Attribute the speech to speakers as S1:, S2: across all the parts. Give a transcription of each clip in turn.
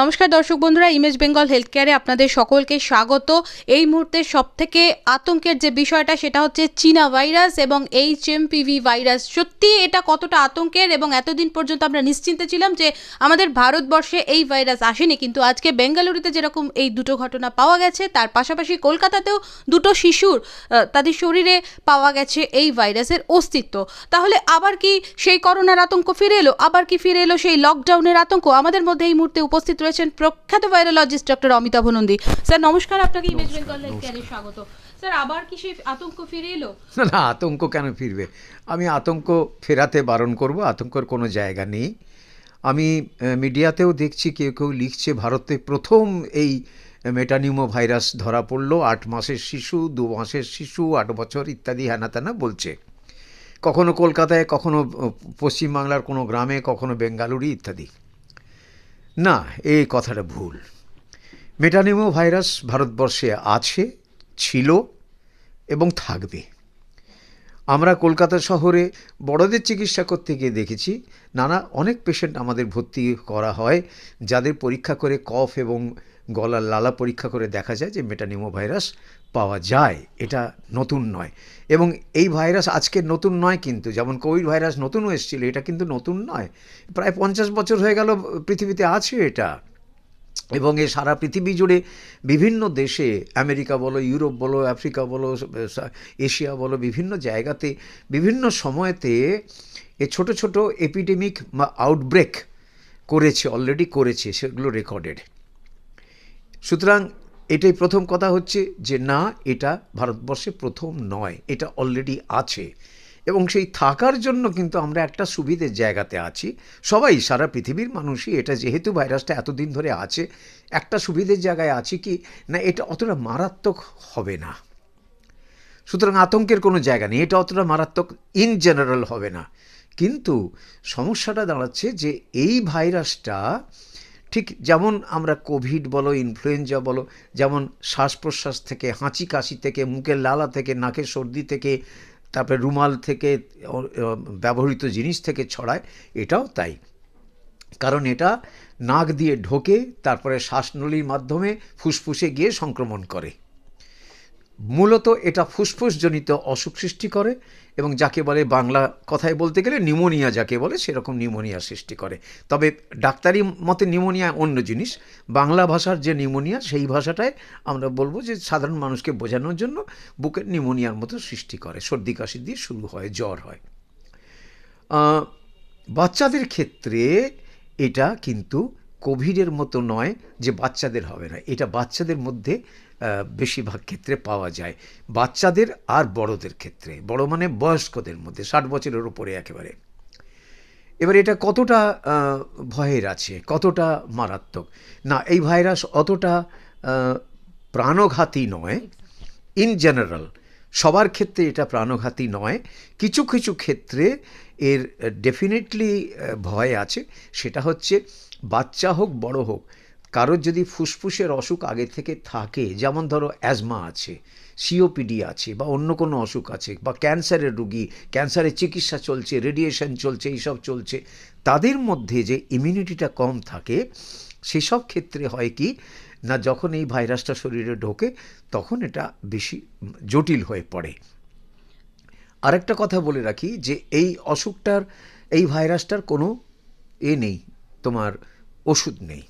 S1: নমস্কার দর্শক বন্ধুরা ইমেজ বেঙ্গল হেলথ কেয়ারে আপনাদের সকলকে স্বাগত। এই মুহূর্তে সব থেকে আতঙ্কের যে বিষয়টা, সেটা হচ্ছে চীনা ভাইরাস এবং এইচ ভাইরাস। সত্যি এটা কতটা আতঙ্কের এবং এতদিন পর্যন্ত আমরা নিশ্চিন্তে ছিলাম যে আমাদের ভারতবর্ষে এই ভাইরাস আসেনি, কিন্তু আজকে বেঙ্গালুরুতে যেরকম এই দুটো ঘটনা পাওয়া গেছে, তার পাশাপাশি কলকাতাতেও দুটো শিশুর তাদের শরীরে পাওয়া গেছে এই ভাইরাসের অস্তিত্ব। তাহলে আবার কি সেই করোনার আতঙ্ক ফিরে এলো? আবার কি ফিরে এলো সেই লকডাউনের আতঙ্ক? আমাদের মধ্যে এই মুহূর্তে উপস্থিত রয়েছেন প্রখ্যাত virologist doctor Amitabh Nandi. Sir নমস্কার আপনাকে ইমেজ বেঙ্গল স্বাগত। স্যার আবার কি সেই আতঙ্ক ফিরে এলো?
S2: না না আতঙ্ক কেন ফিরবে? আমি আতঙ্ক ফেরাতে বারণ করব আতঙ্কর কোনো জায়গা নেই। আমি মিডিয়াতেও দেখছি কেউ কেউ লিখছে ভারতে প্রথম এই মেটানিউমো ভাইরাস ধরা পড়ল আট মাসের শিশু দু মাসের শিশু আট বছর ইত্যাদি হ্যানা ত্যানা বলছে। কখনো কলকাতায় কখনো পশ্চিমবাংলার কোনো গ্রামে কখনো বেঙ্গালুরু ইত্যাদি। না, এই কথাটা ভুল। মেটানিমো ভাইরাস ভারতবর্ষে আছে, ছিল এবং থাকবে। আমরা কলকাতা শহরে বড়দের চিকিৎসা করতে গিয়ে দেখেছি, নানা অনেক পেশেন্ট আমাদের ভর্তি করা হয়, যাদের পরীক্ষা করে কফ এবং গলার লালা পরীক্ষা করে দেখা যায় যে মেটানিমো ভাইরাস পাওয়া যায়। এটা নতুন নয়। এবং এই ভাইরাস আজকে নতুন নয় কিন্তু, যেমন কোভিড ভাইরাস নতুন এসেছিল, এটা কিন্তু নতুন নয়। প্রায় পঞ্চাশ বছর হয়ে গেল, পৃথিবীতে আছে এটা। এবং এ সারা পৃথিবী জুড়ে বিভিন্ন দেশে, আমেরিকা বলো, ইউরোপ বলো, আফ্রিকা বলো এশিয়া বলো, বিভিন্ন জায়গাতে, বিভিন্ন সময়তে এ ছোট ছোট এপিডেমিক বা আউটব্রেক করেছে অলরেডি করেছে, সেগুলো রেকর্ডেড সুতরাং এটাই প্রথম কথা হচ্ছে যে না, এটা ভারতবর্ষে প্রথম নয়, এটা অলরেডি আছে। এবং সেই থাকার জন্য কিন্তু আমরা একটা সুবিধের জায়গাতে আছি। সবাই, সারা পৃথিবীর মানুষই এটা যেহেতু ভাইরাসটা এতদিন ধরে আছে, একটা সুবিধের জায়গায় আছি কি, না, এটা অতটা মারাত্মক হবে না। সুতরাং আতঙ্কের কোনো জায়গা নেই, এটা অতটা মারাত্মক ইন জেনারেল হবে না। কিন্তু সমস্যাটা দাঁড়াচ্ছে যে এই ভাইরাসটা ঠিক যেমন আমরা কোভিড বলো, ইনফ্লুয়েঞ্জা বলো, যেমন শ্বাস প্রশ্বাস থেকে হাঁচি কাশি থেকে, মুখের লালা থেকে নাকের সর্দি থেকে, তারপরে রুমাল থেকে ব্যবহৃত জিনিস থেকে ছড়ায়, এটাও তাই। কারণ এটা নাক দিয়ে ঢোকে, তারপরে শ্বাসনলীর মাধ্যমে ফুসফুসে গিয়ে সংক্রমণ করে। মূলত এটা ফুসফুসজনিত অসুখ সৃষ্টি করে এবং যাকে বলে বাংলা কথায় বলতে গেলে নিউমোনিয়া যাকে বলে সেরকম নিউমোনিয়া সৃষ্টি করে। তবে ডাক্তারি মতে নিউমোনিয়া অন্য জিনিস। বাংলা ভাষার যে নিউমোনিয়া সেই ভাষাটায় আমরা বলব যে সাধারণ মানুষকে বোঝানোর জন্য বুকের নিউমোনিয়ার মতো সৃষ্টি করে। সর্দি কাশি দিয়ে শুরু হয়, জ্বর হয়। বাচ্চাদের ক্ষেত্রে এটা কিন্তু কোভিডের মতো নয় যে বাচ্চাদের হবে না। এটা বাচ্চাদের মধ্যে বেশিরভাগ ক্ষেত্রে পাওয়া যায়। বাচ্চাদের আর বড়দের ক্ষেত্রে। বড় মানে বয়স্কদের মধ্যে, ষাট বছরের উপরে একেবারে। এবার এটা কতটা ভয়ের আছে? কতটা মারাত্মক? না, এই ভাইরাস অতটা প্রাণঘাতী নয়। ইন জেনারেল, সবার ক্ষেত্রে এটা প্রাণঘাতী নয়। কিছু কিছু ক্ষেত্রে এর ডেফিনেটলি ভয় আছে। সেটা হচ্ছে বাচ্চা হোক, বড় হোক কারোর যদি ফুসফুসের অসুখ আগে থেকে থাকে, যেমন ধরো অ্যাজমা আছে সিওপিডি আছে, বা অন্য কোনো অসুখ আছে, বা ক্যান্সারের রুগী, ক্যান্সারের চিকিৎসা চলছে রেডিয়েশন চলছে, এইসব চলছে, তাদের মধ্যে যে ইমিউনিটিটা কম থাকে, সেসব ক্ষেত্রে হয় কি, না যখন এই ভাইরাসটা শরীরে ঢোকে, তখন এটা বেশি জটিল হয়ে পড়ে। আরেকটা কথা বলে রাখি যে এই অসুখটার, এই ভাইরাসটার কোনো এ নেই, তোমার ওষুধ নেই।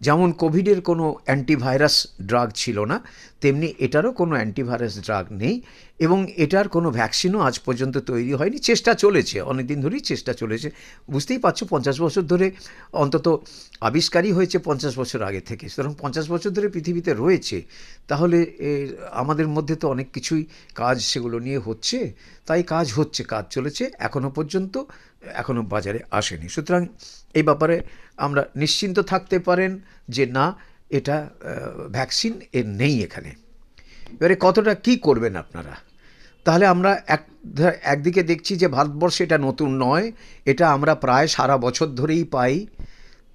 S2: যেমন কোভিডের কোনো অ্যান্টিভাইরাস ড্রাগ ছিল না, তেমনি এটারও কোনো অ্যান্টিভাইরাস ড্রাগ নেই এবং এটার কোনো ভ্যাকসিনও আজ পর্যন্ত তৈরি হয়নি। চেষ্টা চলেছে অনেক দিন ধরেই চেষ্টা চলেছে। বুঝতেই পারছ, পঞ্চাশ বছর ধরে অন্তত আবিষ্কারই হয়েছে পঞ্চাশ বছর আগে থেকে। সুতরাং পঞ্চাশ বছর ধরে পৃথিবীতে রয়েছে, তাহলে আমাদের মধ্যে তো অনেক কিছুই কাজ সেগুলো নিয়ে হচ্ছে। তাই কাজ হচ্ছে, কাজ চলেছে। এখনও পর্যন্ত এখনও বাজারে আসেনি। সুতরাং এই ব্যাপারে আমরা নিশ্চিন্ত থাকতে পারেন যে না, এটা ভ্যাকসিন এর নেই এখানে। এবারে কতটা কি করবেন আপনারা? তাহলে আমরা এক একদিকে দেখছি যে ভারতবর্ষে এটা নতুন নয়, এটা আমরা প্রায় সারা বছর ধরেই পাই।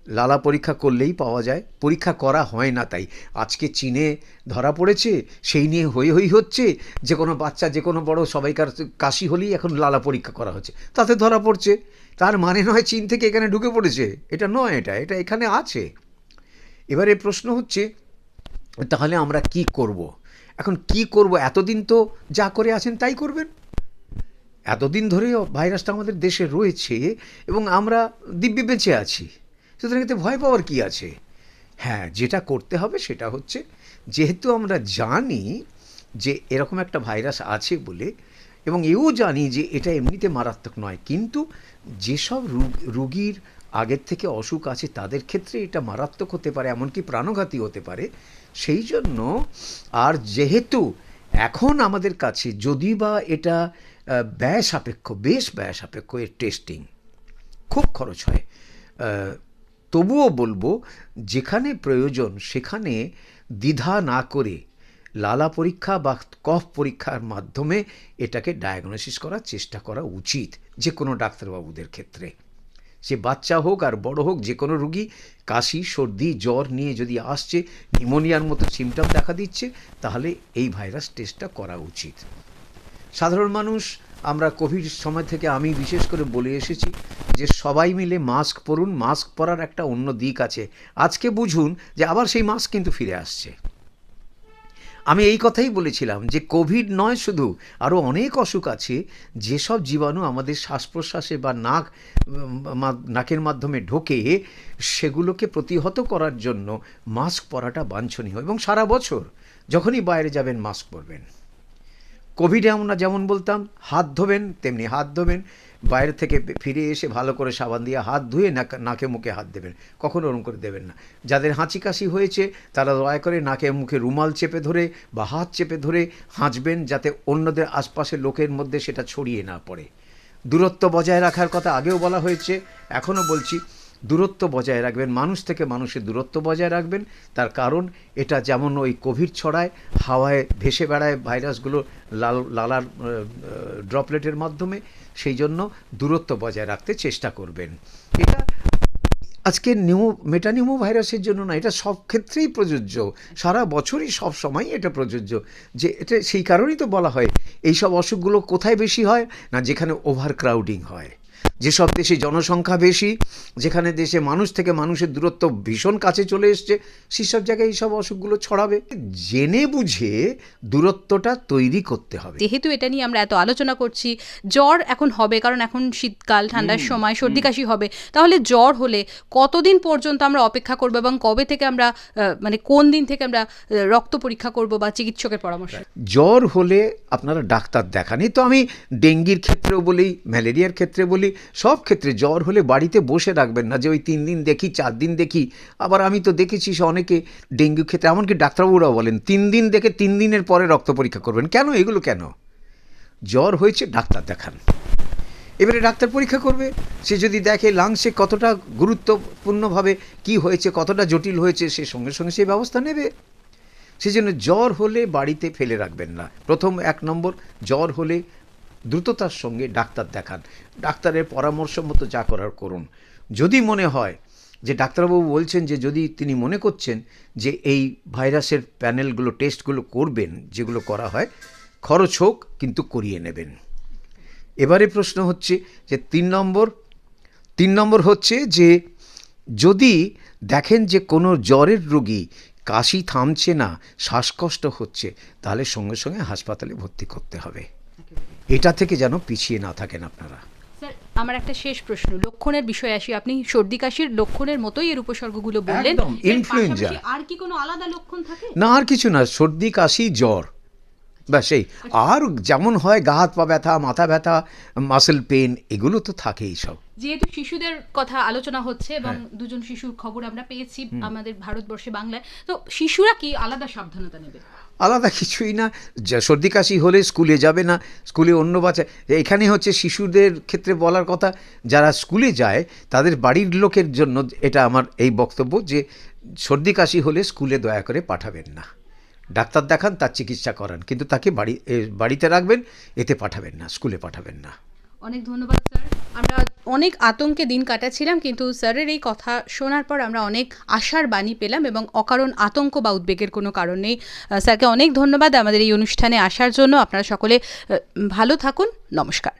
S2: লালা পরীক্ষা করলেই পাওয়া যায়। পরীক্ষা করা হয় না তাই। আজকে চীনে ধরা পড়েছে, সেই নিয়ে হই হই হচ্ছে। যে কোনো বাচ্চা, যে কোনো বড় সবাইকার কাশি হলেই এখন লালা পরীক্ষা করা হচ্ছে। তাতে ধরা পড়ছে। তার মানে নয় চীন থেকে এখানে ঢুকে পড়েছে। এটা নয় এটা এটা এখানে আছে। এবারে প্রশ্ন হচ্ছে, তাহলে আমরা কি করব? এখন কি করব? এতদিন তো যা করে আছেন তাই করবেন। এতদিন ধরেও ভাইরাসটা আমাদের দেশে রয়েছে এবং আমরা দিব্যি বেঁচে আছি। সুতরাং এতে ভয় পাওয়ার কী আছে? হ্যাঁ যেটা করতে হবে সেটা হচ্ছে, যেহেতু আমরা জানি যে এরকম একটা ভাইরাস আছে বলে, এবং এও জানি যে এটা এমনিতে মারাত্মক নয়, কিন্তু যেসব রুগ- রুগীর আগের থেকে অসুখ আছে তাদের ক্ষেত্রে এটা মারাত্মক হতে পারে, এমনকি প্রাণঘাতী হতে পারে। সেই জন্য আর যেহেতু এখন আমাদের কাছে যদি বা এটা ব্যয় সাপেক্ষ, বেশ ব্যয় সাপেক্ষ এর টেস্টিং খুব খরচ হয় তবুও বলব, যেখানে প্রয়োজন সেখানে দ্বিধা না করে লালা পরীক্ষা বা কফ পরীক্ষার মাধ্যমে এটাকে ডায়াগনোসিস করার চেষ্টা করা উচিত যে কোনো ডাক্তারবাবুদের ক্ষেত্রে। সে বাচ্চা হোক আর বড় হোক যে কোনো রুগী, কাশি, সর্দি, জ্বর নিয়ে যদি আসছে নিমোনিয়ার মতো সিমটম দেখা দিচ্ছে, তাহলে এই ভাইরাস টেস্টটা করা উচিত। সাধারণ মানুষ, আমরা কোভিড সময় থেকে আমি বিশেষ করে বলে এসেছি যে সবাই মিলে মাস্ক পরুন, মাস্ক পরার একটা অন্য দিক আছে। আজকে বুঝুন যে আবার সেই মাস্ক কিন্তু ফিরে আসছে। আমি এই কথাই বলেছিলাম যে কোভিড নয় শুধু আরও অনেক অসুখ আছে, যেসব জীবাণু আমাদের শ্বাস প্রশ্বাসে বা নাক নাকের মাধ্যমে ঢোকে, সেগুলোকে প্রতিহত করার জন্য মাস্ক পরাটা বাঞ্ছনীয়। এবং সারা বছর যখনই বাইরে যাবেন, মাস্ক পরবেন। কোভিডে আমরা যেমন বলতাম, হাত ধোবেন, তেমনি হাত ধোবেন। বাইরে থেকে ফিরে এসে ভালো করে সাবান দিয়ে হাত ধুয়ে নাক- মুখে হাত দেবেন। কখনো ওরম করে দেবেন না। যাদের হাঁচি কাশি হয়েছে, তারা দয়া করে নাকে মুখে রুমাল চেপে ধরে বা হাত চেপে ধরে হাঁচবেন যাতে অন্যদের আশপাশের লোকের মধ্যে সেটা ছড়িয়ে না পড়ে। দূরত্ব বজায় রাখার কথা আগেও বলা হয়েছে। এখনও বলছি দূরত্ব বজায় রাখবেন, মানুষ থেকে মানুষের দূরত্ব বজায় রাখবেন। তার কারণ, এটা যেমন ওই কোভিড ছড়ায়, হাওয়ায় ভেসে বেড়ায় ভাইরাসগুলো লাল, লালার ড্রপলেটের মাধ্যমে, সেই জন্য দূরত্ব বজায় রাখতে চেষ্টা করবেন। এটা আজকে নিউ মেটানিউমো ভাইরাসের জন্য না, এটা সব ক্ষেত্রেই প্রযোজ্য। সারা বছরই সব সময় এটা প্রযোজ্য। যে এটা, সেই কারণেই তো বলা হয় এই সব অসুখগুলো কোথায় বেশি হয়, না যেখানে ওভার ক্রাউডিং হয়। যেসব দেশে জনসংখ্যা বেশি যেখানে দেশে মানুষ থেকে মানুষের দূরত্ব ভীষণ কাছে চলে এসছে সেসব জায়গায় এইসব অসুখগুলো ছড়াবে। জেনে বুঝে দূরত্বটা তৈরি করতে হবে।
S1: যেহেতু এটা নিয়ে আমরা এত আলোচনা করছি জ্বর এখন হবে কারণ এখন শীতকাল ঠান্ডার সময় সর্দি কাশি হবে। তাহলে জ্বর হলে কতদিন পর্যন্ত আমরা অপেক্ষা করব এবং কবে থেকে আমরা মানে কোন দিন থেকে আমরা রক্ত পরীক্ষা করব বা চিকিৎসকের পরামর্শ?
S2: জ্বর হলে আপনারা ডাক্তার দেখান তো আমি ডেঙ্গির ক্ষেত্রেও বলি ম্যালেরিয়ার ক্ষেত্রে বলি সব ক্ষেত্রে জ্বর হলে বাড়িতে বসে রাখবেন না যে ওই তিন দিন দেখি, চার দিন দেখি। আবার আমি তো দেখেছি সে অনেকে ডেঙ্গু ক্ষেত্রে, এমনকি ডাক্তারবাবুরাও বলেন, তিন দিন দেখে তিন দিনের পরে রক্ত পরীক্ষা করবেন। কেন এগুলো কেন? জ্বর হয়েছে, ডাক্তার দেখান। এবারে ডাক্তার পরীক্ষা করবে, সে যদি দেখে লাংসে কতটা গুরুত্বপূর্ণভাবে কি হয়েছে, কতটা জটিল হয়েছে, সে সঙ্গে সঙ্গে সেই ব্যবস্থা নেবে। সেই জন্য জ্বর হলে বাড়িতে ফেলে রাখবেন না। প্রথম এক নম্বর, জ্বর হলে দ্রুততার সঙ্গে ডাক্তার দেখান। ডাক্তারের পরামর্শ মতো যা করার করুন। যদি মনে হয় যে ডাক্তারবাবু বলছেন যে যদি তিনি মনে করছেন যে এই ভাইরাসের প্যানেলগুলো, টেস্টগুলো করবেন, যেগুলো করা হয়, খরচ হোক, কিন্তু করিয়ে নেবেন। এবারে প্রশ্ন হচ্ছে যে তিন নম্বর তিন নম্বর হচ্ছে যে যদি দেখেন যে কোনো জ্বরের রোগী কাশি থামছে না, শ্বাসকষ্ট হচ্ছে, তাহলে সঙ্গে সঙ্গে হাসপাতালে ভর্তি করতে হবে। এটা থেকে যেন পিছিয়ে না থাকেন আপনারা।
S1: আমার একটা শেষ প্রশ্ন। লক্ষণের বিষয়ে আসি। আপনি সর্দি কাশির লক্ষণের মতোই এর উপসর্গগুলো বললেন। পাশাপাশি আর কি কোনো আলাদা লক্ষণ থাকে?
S2: না আর কিছু না। সর্দি কাশি জ্বর। ব্যাস এই আর যেমন হয় গা হাত পা ব্যথা মাথা ব্যথা মাসেল পেন এগুলো তো থাকেই সব।
S1: যেহেতু শিশুদের কথা আলোচনা হচ্ছে এবং
S2: হ্যাঁ।
S1: দুজন শিশুর খবর আমরা পেয়েছি আমাদের ভারতবর্ষে বাংলায় তো শিশুরা কি আলাদা সাবধানতা নেবে?
S2: আলাদা কিছুই না। যা সর্দি কাশি হলে স্কুলে যাবে না স্কুলে অন্য বাচ্চা এখানে হচ্ছে শিশুদের ক্ষেত্রে বলার কথা যারা স্কুলে যায় তাদের বাড়ির লোকের জন্য এটা আমার এই বক্তব্য যে সর্দি কাশি হলে স্কুলে দয়া করে পাঠাবেন না। ডাক্তার দেখান, তার চিকিৎসা করান। কিন্তু তাকে বাড়ি বাড়িতে রাখবেন, এতে পাঠাবেন না, স্কুলে পাঠাবেন না।
S1: অনেক ধন্যবাদ, স্যার। আমরা অনেক আতঙ্কে দিন কাটাচ্ছিলাম, কিন্তু স্যারের এই কথা শোনার পর আমরা অনেক আশার বাণী পেলাম এবং অকারণ আতঙ্ক বা উদ্বেগের কোনো কারণ নেই। স্যারকে অনেক ধন্যবাদ আমাদের এই অনুষ্ঠানে আসার জন্য। আপনারা সকলে ভালো থাকুন। নমস্কার।